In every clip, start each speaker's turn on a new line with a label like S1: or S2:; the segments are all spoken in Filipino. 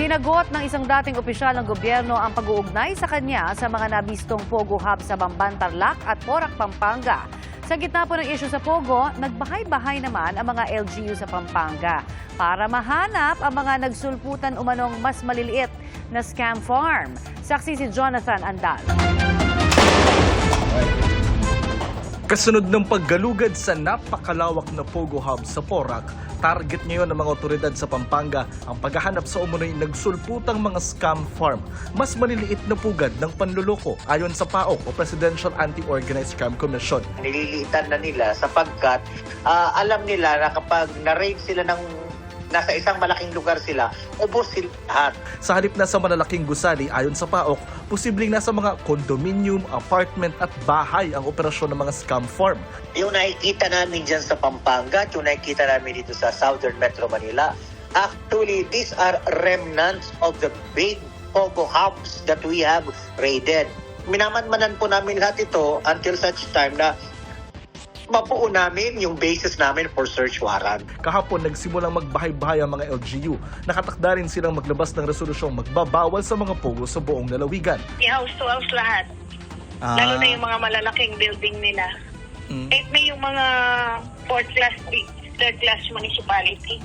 S1: Sinagot ng isang dating opisyal ng gobyerno ang pag-uugnay sa kanya sa mga nabistong Pogo Hub sa Bamban, Tarlac at Porac, Pampanga. Sa gitna po ng isyu sa Pogo, nagbahay-bahay naman ang mga LGU sa Pampanga para mahanap ang mga nagsulputan umanong mas maliliit na scam farm. Saksi si Jonathan Andal.
S2: Kasunod ng paggalugad sa napakalawak na Pogo Hub sa Porac, target ngayon ng mga otoridad sa Pampanga ang paghahanap sa umunoy nagsulputang mga scam farm. Mas maliliit na pugad ng panluloko ayon sa PAOK o Presidential Anti-Organized Crime Commission.
S3: nililiitan na nila sapagkat ah, alam nila na kapag na-raid sila ng nasa isang malaking lugar sila, ubos sila lahat.
S2: Sa halip na sa malalaking gusali ayon sa PAOK, posibleng nasa mga condominium, apartment at bahay ang operasyon ng mga scam farm.
S3: Yung nakikita namin dyan sa Pampanga, yung nakikita namin dito sa Southern Metro Manila, actually, these are remnants of the big Pogo hubs that we have raided. Minamanmanan po namin lahat ito until such time na mabuo namin yung basis namin for search warrant.
S2: Kahapon nagsimulang magbahay-bahay ang mga LGU. Nakatakda rin silang maglabas ng resolusyong magbabawal sa mga pogo sa buong lalawigan.
S4: house to house lahat. Lalo na yung mga malalaking building nila.
S2: Mm.
S4: Eh, may yung mga fourth class, third class municipality.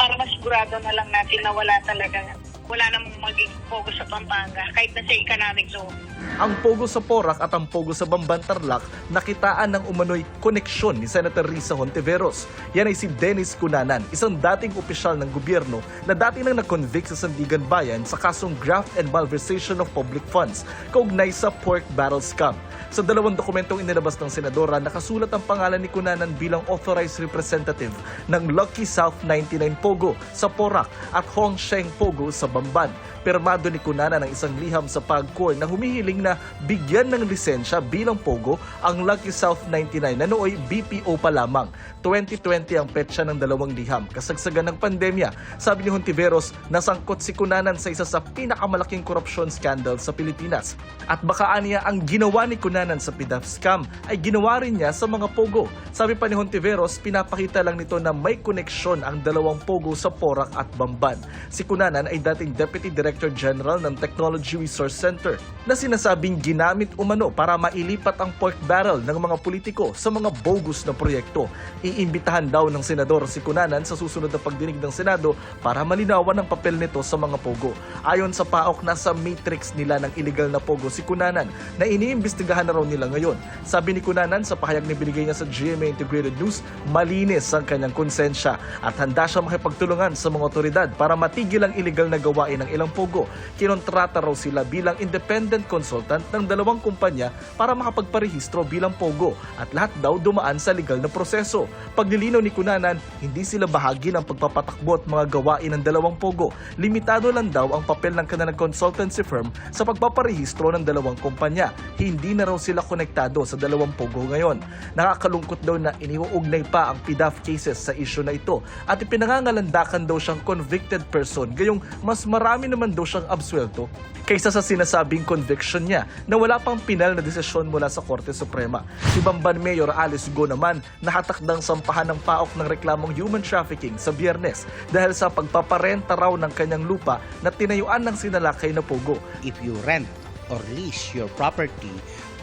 S4: Para masigurado na lang natin na wala talaga, wala namang maging focus sa Pampanga, kahit na sa economic zone.
S2: Ang pogo sa Porac at ang pogo sa Bamban Tarlac nakitaan ng umano'y koneksyon ni Senator Risa Hontiveros. Yan ay si Dennis Cunanan, isang dating opisyal ng gobyerno na dati nang na-convict sa Sandigan Bayan sa kasong graft and malversation of public funds kaugnay sa pork barrel scam. Sa dalawang dokumentong inilabas ng senadora, nakasulat ang pangalan ni Cunanan bilang authorized representative ng Lucky South 99 Pogo sa Porac at Hong Sheng Pogo sa Bamban. Permado ni Cunanan ang isang liham sa PAGCOR na humihiling na bigyan ng lisensya bilang Pogo ang Lucky South 99 na nooy BPO pa lamang. 2020 ang petsa ng dalawang liham. Kasagsagan ng pandemya, sabi ni Hontiveros, nasangkot si Cunanan sa isa sa pinakamalaking korupsyon scandal sa Pilipinas. At baka aniya ang ginawa ni Cunanan sa PDAF scam ay ginawa rin niya sa mga Pogo. Sabi pa ni Hontiveros, pinapakita lang nito na may koneksyon ang dalawang Pogo sa Porac at Bamban. Si Cunanan ay dating Deputy Director General ng Technology Resource Center na sinasabing ginamit umano para mailipat ang pork barrel ng mga politiko sa mga bogus na proyekto. Iimbitahan daw ng senador si Cunanan sa susunod na pagdinig ng Senado para malinawan ang papel nito sa mga pogo. Ayon sa PAOK, nasa matrix nila ng illegal na pogo si Cunanan na iniimbestigahan na raw nila ngayon. Sabi ni Cunanan sa pahayag na binigay niya sa GMA Integrated News, malinis ang kanyang konsensya at handa siya makipagtulungan sa mga otoridad para matigil ang illegal na gawain ng ilang pogo. Kinontrata raw sila bilang independent consultant ng dalawang kumpanya para makapagparehistro bilang pogo at lahat daw dumaan sa legal na proseso. Paglilinaw ni Cunanan, hindi sila bahagi ng pagpapatakbo at mga gawain ng dalawang pogo. Limitado lang daw ang papel ng kanilang consultancy firm sa pagpaparehistro ng dalawang kumpanya. Hindi na raw sila konektado sa dalawang pogo ngayon. Nakakalungkot daw na iniuugnay pa ang PDAF cases sa isyu na ito at ipinangangalandakan daw siyang convicted person gayong mas marami naman daw siyang absuelto kaysa sa sinasabing conviction niya na wala pang pinal na desisyon mula sa Korte Suprema. Si Bamban Mayor Alice Go naman nahatakdang sampahan ng paok ng reklamong human trafficking sa biyernes dahil sa pagpaparenta raw ng kanyang lupa na tinayuan ng sinalakay na pogo.
S5: if you rent or lease your property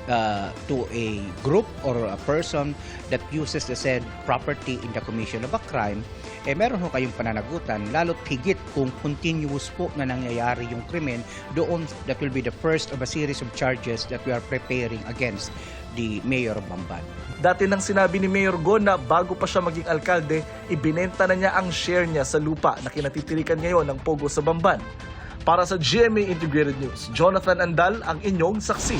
S5: uh, to a group or a person that uses the said property in the commission of a crime, eh meron ho kayong pananagutan, lalo't higit kung continuous po na nangyayari yung krimen, doon that will be the first of a series of charges that we are preparing against the Mayor of Bamban.
S2: Dati nang sinabi ni Mayor Go na bago pa siya maging alkalde, ibinenta na niya ang share niya sa lupa na kinatitirikan ngayon ng Pogo sa Bamban. Para sa GMA Integrated News, Jonathan Andal ang inyong saksi.